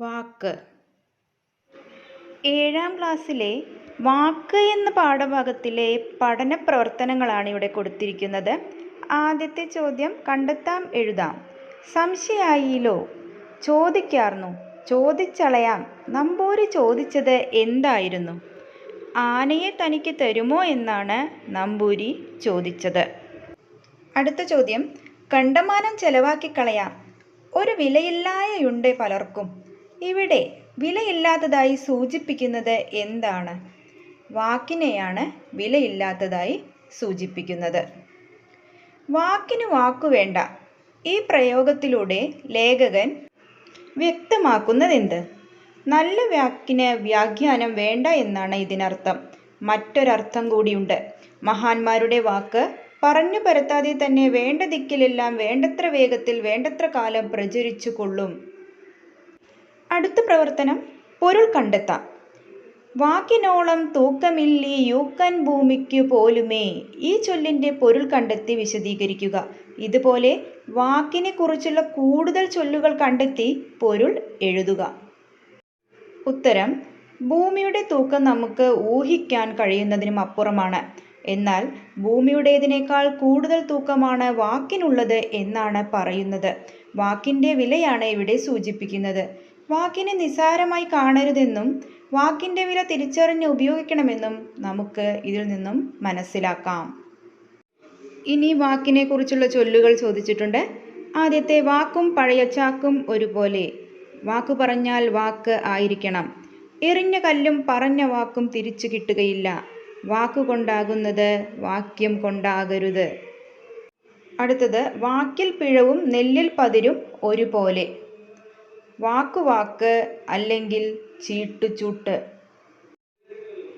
വാക്ക്. ഏഴാം ക്ലാസ്സിലെ വാക്ക് എന്ന പാഠഭാഗത്തിലെ പഠന പ്രവർത്തനങ്ങളാണ് ഇവിടെ കൊടുത്തിരിക്കുന്നത്. ആദ്യത്തെ ചോദ്യം കണ്ടെത്താം എഴുതാം. സംശയായിലോ? ചോദിക്കാർന്നു. ചോദിച്ചളയാം. നമ്പൂരി ചോദിച്ചത് എന്തായിരുന്നു? ആനയെ തനിക്ക് തരുമോ എന്നാണ് നമ്പൂരി ചോദിച്ചത്. അടുത്ത ചോദ്യം കണ്ടമാനം ചെലവാക്കിക്കളയാം. ഒരു വിലയില്ലായുണ്ട് പലർക്കും. ഇവിടെ വിലയില്ലാത്തതായി സൂചിപ്പിക്കുന്നത് എന്താണ്? വാക്കിനെയാണ് വിലയില്ലാത്തതായി സൂചിപ്പിക്കുന്നത്. വാക്കിന് വാക്കു വേണ്ട. ഈ പ്രയോഗത്തിലൂടെ ലേഖകൻ വ്യക്തമാക്കുന്നതെന്ത്? നല്ല വാക്കിന് വ്യാഖ്യാനം വേണ്ട എന്നാണ് ഇതിനർത്ഥം. മറ്റൊരർത്ഥം കൂടിയുണ്ട്. മഹാന്മാരുടെ വാക്ക് പറഞ്ഞു പരത്താതെ തന്നെ വേണ്ട ദിക്കിലെല്ലാം വേണ്ടത്ര വേഗത്തിൽ വേണ്ടത്ര കാലം പ്രചരിച്ചു കൊള്ളും. അടുത്ത പ്രവർത്തനം പൊരുൾ കണ്ടെത്താം. വാക്കിനോളം തൂക്കമില്ലി യൂക്കൻ ഭൂമിക്കു പോലുമേ ഈ ചൊല്ലിന്റെ പൊരുൾ കണ്ടെത്തി വിശദീകരിക്കുക. ഇതുപോലെ വാക്കിനെ കുറിച്ചുള്ള കൂടുതൽ ചൊല്ലുകൾ കണ്ടെത്തി പൊരുൾ എഴുതുക. ഉത്തരം ഭൂമിയുടെ തൂക്കം നമുക്ക് ഊഹിക്കാൻ കഴിയുന്നതിനും അപ്പുറമാണ്. എന്നാൽ ഭൂമിയുടേതിനേക്കാൾ കൂടുതൽ തൂക്കമാണ് വാക്കിനുള്ളത് എന്നാണ് പറയുന്നത്. വാക്കിന്റെ വിലയാണ് ഇവിടെ സൂചിപ്പിക്കുന്നത്. വാക്കിനെ നിസാരമായി കാണരുതെന്നും വാക്കിന്റെ വില തിരിച്ചറിഞ്ഞ് ഉപയോഗിക്കണമെന്നും നമുക്ക് ഇതിൽ നിന്നും മനസ്സിലാക്കാം. ഇനി വാക്കിനെ കുറിച്ചുള്ള ചൊല്ലുകൾ ചോദിച്ചിട്ടുണ്ട്. ആദ്യത്തെ വാക്കും പഴയ ചാക്കും ഒരുപോലെ. വാക്ക് പറഞ്ഞാൽ വാക്ക് ആയിരിക്കണം. എറിഞ്ഞ കല്ലും പറഞ്ഞ വാക്കും തിരിച്ചു കിട്ടുകയില്ല. വാക്കുകൊണ്ടാകുന്നത് വാക്യം കൊണ്ടാകരുത്. അടുത്തത് വാക്കിൽ പിഴവും നെല്ലിൽ പതിരും ഒരുപോലെ. വാക്കുവാക്ക് അല്ലെങ്കിൽ ചീട്ടുചൂട്ട്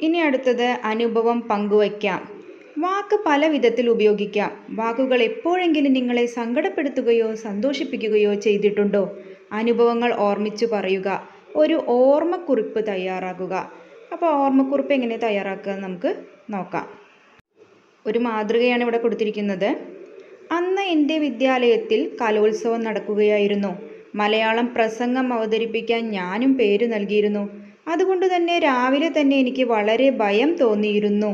ഇനി അടുത്തത് അനുഭവം പങ്കുവയ്ക്കാം. വാക്ക് പല വിധത്തിൽ ഉപയോഗിക്കാം. വാക്കുകൾ എപ്പോഴെങ്കിലും നിങ്ങളെ സങ്കടപ്പെടുത്തുകയോ സന്തോഷിപ്പിക്കുകയോ ചെയ്തിട്ടുണ്ടോ? അനുഭവങ്ങൾ ഓർമ്മിച്ചു പറയുക. ഒരു ഓർമ്മക്കുറിപ്പ് തയ്യാറാക്കുക. അപ്പോൾ ഓർമ്മക്കുറിപ്പ് എങ്ങനെ തയ്യാറാക്കുക നമുക്ക് നോക്കാം. ഒരു മാതൃകയാണ് ഇവിടെ കൊടുത്തിരിക്കുന്നത്. അന്ന് എന്റെ വിദ്യാലയത്തിൽ കലോത്സവം നടക്കുകയായിരുന്നു. മലയാളം പ്രസംഗം അവതരിപ്പിക്കാൻ ഞാനും പേര് നൽകിയിരുന്നു. അതുകൊണ്ട് തന്നെ രാവിലെ തന്നെ എനിക്ക് വളരെ ഭയം തോന്നിയിരുന്നു.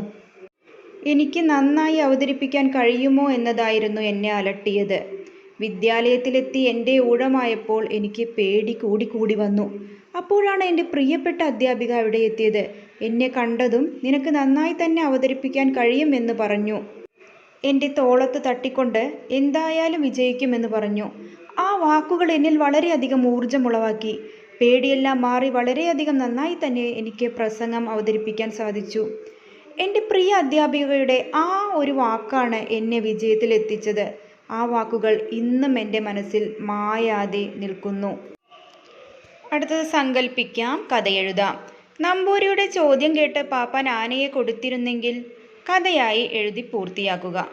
എനിക്ക് നന്നായി അവതരിപ്പിക്കാൻ കഴിയുമോ എന്നതായിരുന്നു എന്നെ അലട്ടിയത്. വിദ്യാലയത്തിലെത്തി എന്റെ ഊഴമായപ്പോൾ എനിക്ക് പേടി കൂടി കൂടി വന്നു. അപ്പോഴാണ് എന്റെ പ്രിയപ്പെട്ട അധ്യാപിക അവിടെ എത്തിയത്. എന്നെ കണ്ടതും നിനക്ക് നന്നായി തന്നെ അവതരിപ്പിക്കാൻ കഴിയുമെന്ന് പറഞ്ഞു. എന്റെ തോളത്ത് തട്ടിക്കൊണ്ട് എന്തായാലും വിജയിക്കുമെന്ന് പറഞ്ഞു. ആ വാക്കുകൾ എന്നിൽ വളരെയധികം ഊർജമുളവാക്കി പേടിയെല്ലാം മാറി വളരെയധികം നന്നായി തന്നെ എനിക്ക് പ്രസംഗം അവതരിപ്പിക്കാൻ സാധിച്ചു. എന്റെ പ്രിയ അധ്യാപികയുടെ ആ ഒരു വാക്കാണ് എന്നെ വിജയത്തിലെത്തിച്ചത് ആ വാക്കുകൾ ഇന്നും എന്റെ മനസ്സിൽ മായാതെ നിൽക്കുന്നു. അടുത്തത് സങ്കല്പിക്കാം കഥ എഴുതാം. നമ്പൂരിയുടെ ചോദ്യം കേട്ട് പാപ്പാൻ ആനയെ കൊടുത്തിരുന്നെങ്കിൽ കഥയായി എഴുതി പൂർത്തിയാക്കുക.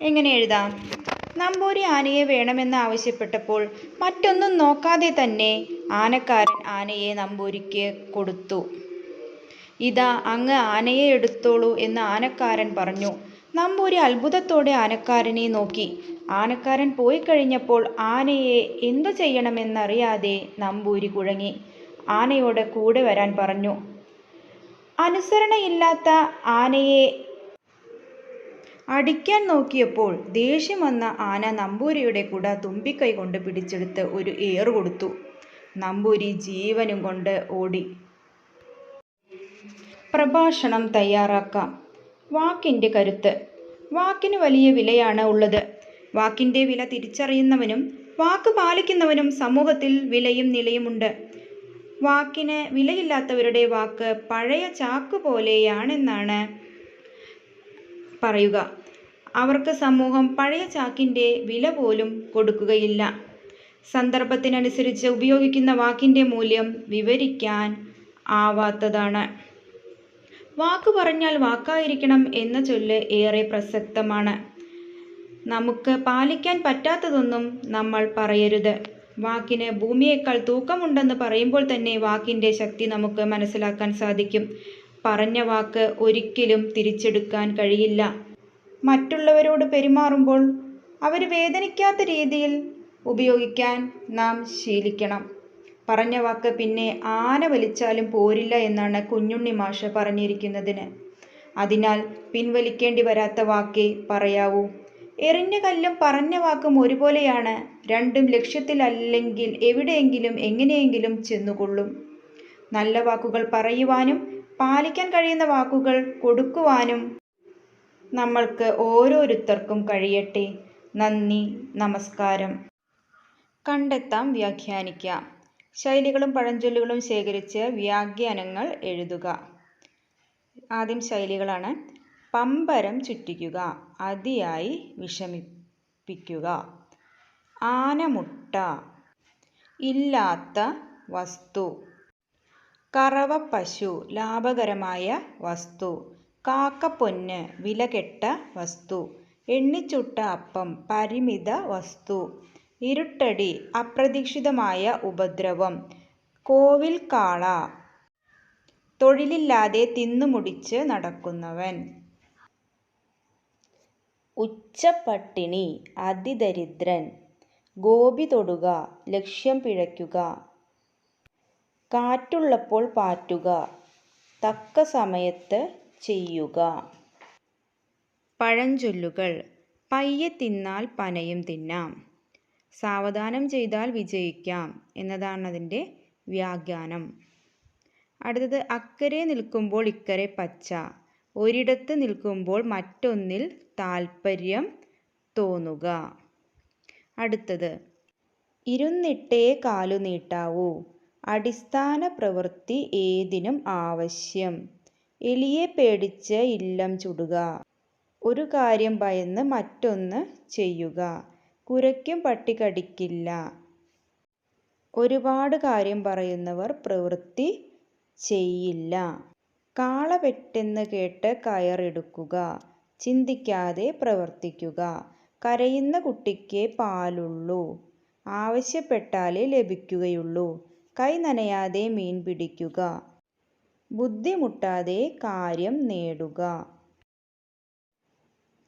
എങ്ങനെ എഴുതാം? നമ്പൂരി ആനയെ വേണമെന്ന് ആവശ്യപ്പെട്ടപ്പോൾ മറ്റൊന്നും നോക്കാതെ തന്നെ ആനക്കാരൻ ആനയെ നമ്പൂരിക്ക് കൊടുത്തു. ഇതാ അങ്ങ് ആനയെ എടുത്തോളൂ എന്ന് ആനക്കാരൻ പറഞ്ഞു. നമ്പൂരി അത്ഭുതത്തോടെ ആനക്കാരനെ നോക്കി. ആനക്കാരൻ പോയി കഴിഞ്ഞപ്പോൾ ആനയെ എന്തു ചെയ്യണമെന്നറിയാതെ നമ്പൂരി കുഴങ്ങി. ആനയോട് കൂടെ വരാൻ പറഞ്ഞു. അനുസരണയില്ലാത്ത ആനയെ അടിക്കാൻ നോക്കിയപ്പോൾ ദേഷ്യം വന്ന ആന നമ്പൂരിയുടെ കുട തുമ്പിക്കൈ കൊണ്ട് പിടിച്ചെടുത്ത് ഒരു ഏർ കൊടുത്തു. നമ്പൂരി ജീവനും കൊണ്ട് ഓടി. പ്രഭാഷണം തയ്യാറാക്കാം. വാക്കിന്റെ കരുത്ത്. വാക്കിന് വലിയ വിലയാണ് ഉള്ളത്. വാക്കിന്റെ വില തിരിച്ചറിയുന്നവനും വാക്ക് പാലിക്കുന്നവനും സമൂഹത്തിൽ വിലയും നിലയുമുണ്ട്. വാക്കിന് വിലയില്ലാത്തവരുടെ വാക്ക് പഴയ ചാക്ക് പോലെയാണെന്നാണ് പറയുക. അവർക്ക് സമൂഹം പഴയ ചാക്കിന്റെ വില പോലും കൊടുക്കുകയില്ല. സന്ദർഭത്തിനനുസരിച്ച് ഉപയോഗിക്കുന്ന വാക്കിന്റെ മൂല്യം വിവരിക്കാൻ ആവാത്തതാണ്. വാക്ക് പറഞ്ഞാൽ വാക്കായിരിക്കണം എന്ന ചൊല്ല് ഏറെ പ്രസക്തമാണ്. നമുക്ക് പാലിക്കാൻ പറ്റാത്തതൊന്നും നമ്മൾ പറയരുത്. വാക്കിന് ഭൂമിയേക്കാൾ തൂക്കമുണ്ടെന്ന് പറയുമ്പോൾ തന്നെ വാക്കിന്റെ ശക്തി നമുക്ക് മനസ്സിലാക്കാൻ സാധിക്കും. പറഞ്ഞ വാക്ക് ഒരിക്കലും തിരിച്ചെടുക്കാൻ കഴിയില്ല. മറ്റുള്ളവരോട് പെരുമാറുമ്പോൾ അവർ വേദനിക്കാത്ത രീതിയിൽ ഉപയോഗിക്കാൻ നാം ശീലിക്കണം. പറഞ്ഞ വാക്ക് പിന്നെ ആന വലിച്ചാലും പോരില്ല എന്നാണ് കുഞ്ഞുണ്ണി മാഷ് പറഞ്ഞിരിക്കുന്നതിന്. അതിനാൽ പിൻവലിക്കേണ്ടി വരാത്ത വാക്കേ പറയാവൂ. എറിഞ്ഞ കല്ലും പറഞ്ഞ വാക്കും ഒരുപോലെയാണ് രണ്ടും ലക്ഷ്യത്തിലല്ലെങ്കിൽ എവിടെയെങ്കിലും എങ്ങനെയെങ്കിലും ചെന്നുകൊള്ളും. നല്ല വാക്കുകൾ പറയുവാനും പാലിക്കാൻ കഴിയുന്ന വാക്കുകൾ കൊടുക്കുവാനും നമ്മൾക്ക് ഓരോരുത്തർക്കും കഴിയട്ടെ. നന്ദി നമസ്കാരം. കണ്ടെത്താം വ്യാഖ്യാനിക്കാം. ശൈലികളും പഴഞ്ചൊല്ലുകളും ശേഖരിച്ച് വ്യാഖ്യാനങ്ങൾ എഴുതുക. ആദ്യം ശൈലികളാണ്. പമ്പരം ചുറ്റിക്കുക. അതിയായി വിഷമിപ്പിക്കുക. ആനമുട്ട. ഇല്ലാത്ത വസ്തു. കറവ പശു. ലാഭകരമായ വസ്തു. കാക്കപ്പൊന്ന് വിലകെട്ട വസ്തു. എണ്ണിച്ചുട്ട അപ്പം പരിമിത വസ്തു. ഇരുട്ടടി അപ്രതീക്ഷിതമായ ഉപദ്രവം. കോവിൽ കാള. തൊഴിലില്ലാതെ തിന്നുമുടിച്ച് നടക്കുന്നവൻ. ഉച്ചപ്പട്ടിണി അതിദരിദ്രൻ. ഗോപി തൊടുക ലക്ഷ്യം പിഴയ്ക്കുക. കാറ്റുള്ളപ്പോൾ പാറ്റുക. തക്ക സമയത്ത് ചെയ്യുക. പഴഞ്ചൊല്ലുകൾ. പയ്യെ തിന്നാൽ പനയും തിന്നാം. സാവധാനം ചെയ്താൽ വിജയിക്കാം എന്നതാണ് അതിന്റെ വ്യാഖ്യാനം. അടുത്തത് അക്കരെ നിൽക്കുമ്പോൾ ഇക്കരെ പച്ച. ഒരിടത്ത് നിൽക്കുമ്പോൾ മറ്റൊന്നിൽ താൽപ്പര്യം തോന്നുക. അടുത്തത് ഇരുന്നിട്ടേ കാലു നീട്ടാവൂ. അടിസ്ഥാന പ്രവൃത്തി ഏതിനും ആവശ്യം. എലിയെ പേടിച്ച് ഇല്ലം ചുടുക. ഒരു കാര്യം ഭയന്ന് മറ്റൊന്ന് ചെയ്യുക. കുരയ്ക്കും പട്ടി കടിക്കില്ല ഒരുപാട് കാര്യം പറയുന്നവർ പ്രവൃത്തി ചെയ്യില്ല. കാള പെട്ടെന്ന് കേട്ട് കയറെടുക്കുക. ചിന്തിക്കാതെ പ്രവർത്തിക്കുക. കരയുന്ന കുട്ടിക്ക് പാലുള്ളൂ. ആവശ്യപ്പെട്ടാലേ ലഭിക്കുകയുള്ളൂ. കൈ നനയാതെ മീൻ പിടിക്കുക. ബുദ്ധിമുട്ടാതെ കാര്യം നേടുക.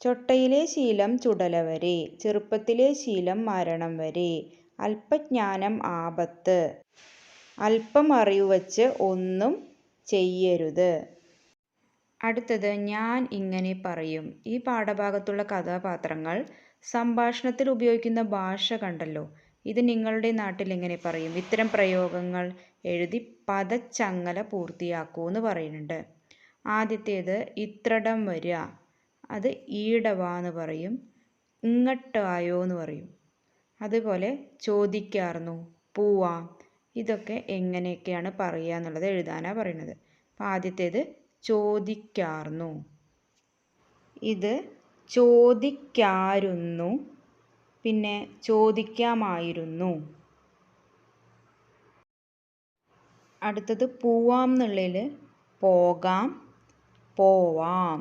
ചൊട്ടയിലെ ശീലം ചുടല വരെ ചെറുപ്പത്തിലെ ശീലം മരണം വരെ അല്പജ്ഞാനം ആപത്ത് അല്പം അറിവ് വച്ച് ഒന്നും ചെയ്യരുത്. അടുത്തത് ഞാൻ ഇങ്ങനെ പറയും. ഈ പാഠഭാഗത്തുള്ള കഥാപാത്രങ്ങൾ സംഭാഷണത്തിൽ ഉപയോഗിക്കുന്ന ഭാഷ കണ്ടല്ലോ. ഇത് നിങ്ങളുടെ നാട്ടിൽ എങ്ങനെ പറയും? ഇത്തരം പ്രയോഗങ്ങൾ എഴുതി പദച്ചങ്ങല പൂർത്തിയാക്കൂ എന്ന് പറയുന്നുണ്ട്. ആദ്യത്തേത് ഇത്രടം വരിക അത് ഈടവാ എന്ന് പറയും. ഇങ്ങട്ടായോ എന്ന് പറയും. അതുപോലെ ചോദിക്കാർന്നു. പൂവാ. ഇതൊക്കെ എങ്ങനെയൊക്കെയാണ് പറയുക എന്നുള്ളത് എഴുതാനാണ് പറയുന്നത്. അപ്പോൾ ആദ്യത്തേത് ചോദിക്കാർന്നു. ഇത് ചോദിക്കാരുന്നു. പിന്നെ ചോദിക്കാമായിരുന്നു. അടുത്തത് പോവാം എന്നുള്ളതിൽ പോകാം പോവാം.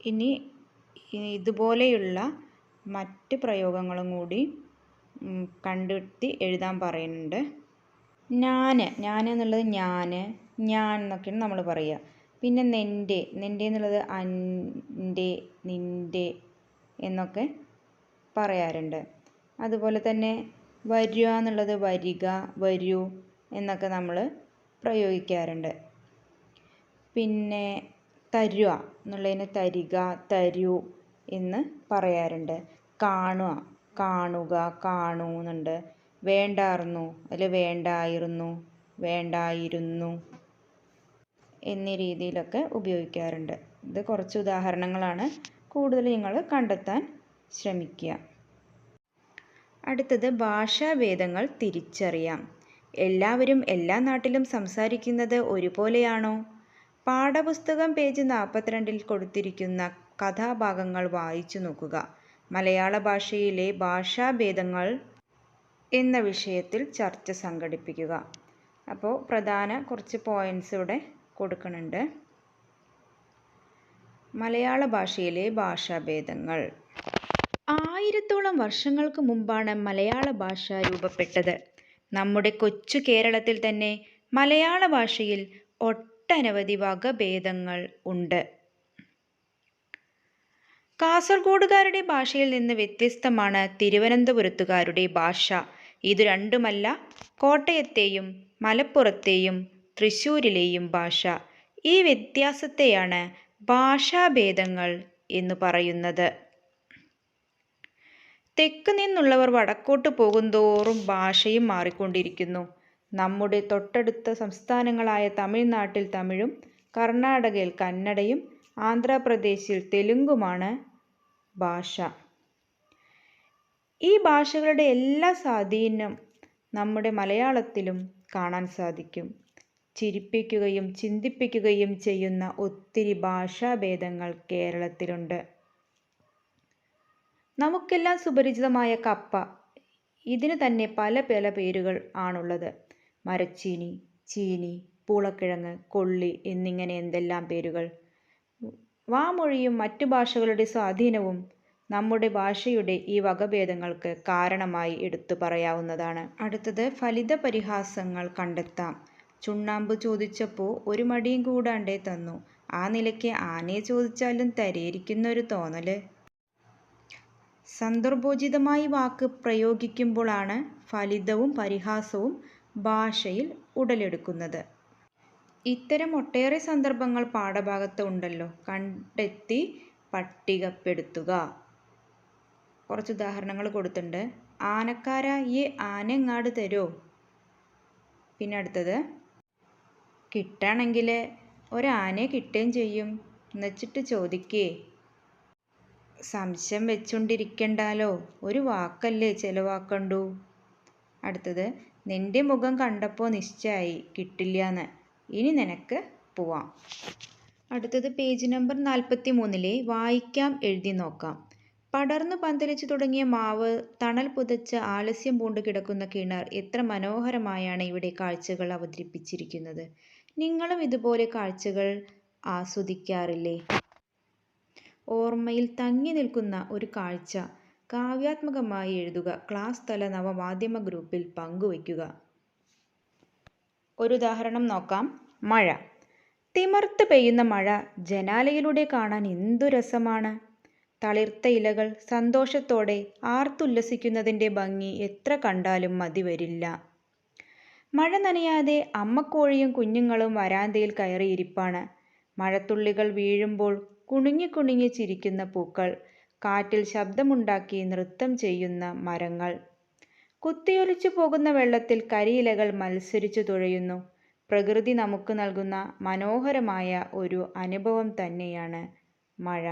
ഇനി ഇതുപോലെയുള്ള മറ്റ് പ്രയോഗങ്ങളും കൂടി കണ്ടെത്തി എഴുതാൻ പറയുന്നുണ്ട്. ഞാൻ ഞാൻ എന്നുള്ളത് ഞാൻ ഞാൻ എന്നൊക്കെയാണ് നമ്മൾ പറയുക. പിന്നെ നെന്റെ നെന്റെ എന്നുള്ളത് അന്റെ നിന്റെ എന്നൊക്കെ പറയാറുണ്ട്. അതുപോലെ തന്നെ വരിക എന്നുള്ളത് വരിക വരൂ എന്നൊക്കെ നമ്മൾ പ്രയോഗിക്കാറുണ്ട്. പിന്നെ തരുക എന്നുള്ളതിന് തരിക തരൂ എന്ന് പറയാറുണ്ട്. കാണുക കാണുക കാണൂ എന്നുണ്ട്. വേണ്ടായിരുന്നു അതിൽ വേണ്ടായിരുന്നു വേണ്ടായിരുന്നു എന്നീ രീതിയിലൊക്കെ ഉപയോഗിക്കാറുണ്ട്. ഇത് കുറച്ച് ഉദാഹരണങ്ങളാണ് കൂടുതൽ നിങ്ങൾ കണ്ടെത്താൻ ശ്രമിക്കുക. അടുത്തത് ഭാഷാഭേദങ്ങൾ തിരിച്ചറിയാം. എല്ലാവരും എല്ലാ നാട്ടിലും സംസാരിക്കുന്നത് ഒരുപോലെയാണോ? പാഠപുസ്തകം പേജ് നാൽപ്പത്തിരണ്ടിൽ കൊടുത്തിരിക്കുന്ന കഥാഭാഗങ്ങൾ വായിച്ചു നോക്കുക. മലയാള ഭാഷയിലെ ഭാഷാഭേദങ്ങൾ എന്ന വിഷയത്തിൽ ചർച്ച സംഘടിപ്പിക്കുക. അപ്പോൾ പ്രധാന കുറച്ച് പോയിന്റ്സ് ഇവിടെ കൊടുക്കുന്നുണ്ട്. മലയാള ഭാഷയിലെ ഭാഷാഭേദങ്ങൾ. ആയിരത്തോളം വർഷങ്ങൾക്ക് മുമ്പാണ് മലയാള ഭാഷ രൂപപ്പെട്ടത്. നമ്മുടെ കൊച്ചു കേരളത്തിൽ തന്നെ മലയാള ഭാഷയിൽ ഒട്ടനവധി വകഭേദങ്ങൾ ഉണ്ട്. കാസർഗോഡുകാരുടെ ഭാഷയിൽ നിന്ന് വ്യത്യസ്തമാണ് തിരുവനന്തപുരത്തുകാരുടെ ഭാഷ. ഇത് രണ്ടുമല്ല കോട്ടയത്തെയും മലപ്പുറത്തെയും തൃശ്ശൂരിലെയും ഭാഷ. ഈ വ്യത്യാസത്തെയാണ് ഭാഷാഭേദങ്ങൾ എന്ന് പറയുന്നത്. തെക്ക് നിന്നുള്ളവർ വടക്കോട്ട് പോകുന്തോറും ഭാഷയും മാറിക്കൊണ്ടിരിക്കുന്നു. നമ്മുടെ തൊട്ടടുത്ത സംസ്ഥാനങ്ങളായ തമിഴ്നാട്ടിൽ തമിഴും കർണാടകയിൽ കന്നഡയും ആന്ധ്രാപ്രദേശിൽ തെലുങ്കുമാണ് ഭാഷ. ഈ ഭാഷകളുടെ എല്ലാ സ്വാധീനം നമ്മുടെ മലയാളത്തിലും കാണാൻ സാധിക്കും. ചിരിപ്പിക്കുകയും ചിന്തിപ്പിക്കുകയും ചെയ്യുന്ന ഒത്തിരി ഭാഷാഭേദങ്ങൾ കേരളത്തിലുണ്ട്. നമുക്കെല്ലാം സുപരിചിതമായ കപ്പ. ഇതിന് തന്നെ പല പല പേരുകൾ ആണുള്ളത്. മരച്ചീനി ചീനി പൂളക്കിഴങ്ങ് കൊള്ളി എന്നിങ്ങനെ എന്തെല്ലാം പേരുകൾ. വാമൊഴിയും മറ്റു ഭാഷകളുടെ സ്വാധീനവും നമ്മുടെ ഭാഷയുടെ ഈ വകഭേദങ്ങൾക്ക് കാരണമായി എടുത്തു പറയാവുന്നതാണ്. അടുത്തത് ഫലിത പരിഹാസങ്ങൾ കണ്ടെത്താം. ചുണ്ണാമ്പ് ചോദിച്ചപ്പോൾ ഒരു മടിയും കൂടാണ്ടേ തന്നു. ആ നിലയ്ക്ക് ആനയെ ചോദിച്ചാലും തരേരിക്കുന്നൊരു തോന്നൽ. സന്ദർഭോചിതമായി വാക്ക് പ്രയോഗിക്കുമ്പോഴാണ് ഫലിതവും പരിഹാസവും ഭാഷയിൽ ഉടലെടുക്കുന്നത്. ഇത്തരം ഒട്ടേറെ സന്ദർഭങ്ങൾ പാഠഭാഗത്ത് ഉണ്ടല്ലോ. കണ്ടെത്തി പട്ടികപ്പെടുത്തുക. കുറച്ച് ഉദാഹരണങ്ങൾ കൊടുത്തിട്ടുണ്ട്. ആനക്കാര ഈ ആനങ്ങാട് തരോ? പിന്നെ അടുത്തത് കിട്ടണമെങ്കിൽ ഒരാനയെ കിട്ടുകയും ചെയ്യും. എന്നുവെച്ചിട്ട് ചോദിക്കേ. സംശയം വെച്ചുകൊണ്ടിരിക്കണ്ടാലോ ഒരു വാക്കല്ലേ ചിലവാക്കണ്ടു അടുത്തത് നിന്റെ മുഖം കണ്ടപ്പോൾ നിശ്ചയമായി കിട്ടില്ലാന്ന്. ഇനി നിനക്ക് പോവാം. അടുത്തത് പേജ് നമ്പർ നാൽപ്പത്തി മൂന്നിലെ വായിക്കാം എഴുതി നോക്കാം. പടർന്നു പന്തലിച്ചു തുടങ്ങിയ മാവ് തണൽ പുതച്ച് ആലസ്യം പൂണ്ട് കിടക്കുന്ന കിണർ എത്ര മനോഹരമായാണ് ഇവിടെ കാഴ്ചകൾ അവതരിപ്പിച്ചിരിക്കുന്നത്. നിങ്ങളും ഇതുപോലെ കാഴ്ചകൾ ആസ്വദിക്കാറില്ലേ? ഓർമ്മയിൽ തങ്ങി നിൽക്കുന്ന ഒരു കാഴ്ച കാവ്യാത്മകമായി എഴുതുക. ക്ലാസ് തല നവമാധ്യമ ഗ്രൂപ്പിൽ പങ്കുവയ്ക്കുക. ഒരു ഉദാഹരണം നോക്കാം. മഴ. തിമർത്ത് പെയ്യുന്ന മഴ ജനാലയിലൂടെ കാണാൻ എന്തു രസമാണ്? തളിർത്ത ഇലകൾ സന്തോഷത്തോടെ ആർത്തുല്ലസിക്കുന്നതിന്റെ ഭംഗി എത്ര കണ്ടാലും മതി വരില്ല. മഴ നനയാതെ അമ്മക്കോഴിയും കുഞ്ഞുങ്ങളും വരാന്തയിൽ കയറിയിരിപ്പാണ്. മഴത്തുള്ളികൾ വീഴുമ്പോൾ കുണുങ്ങി കുണുങ്ങി ചിരിക്കുന്ന പൂക്കൾ കാറ്റിൽ ശബ്ദമുണ്ടാക്കി നൃത്തം ചെയ്യുന്ന മരങ്ങൾ. കുത്തിയൊലിച്ചു പോകുന്ന വെള്ളത്തിൽ കരിയിലകൾ മത്സരിച്ചു തുഴയുന്നു. പ്രകൃതി നമുക്ക് നൽകുന്ന മനോഹരമായ ഒരു അനുഭവം തന്നെയാണ് മഴ.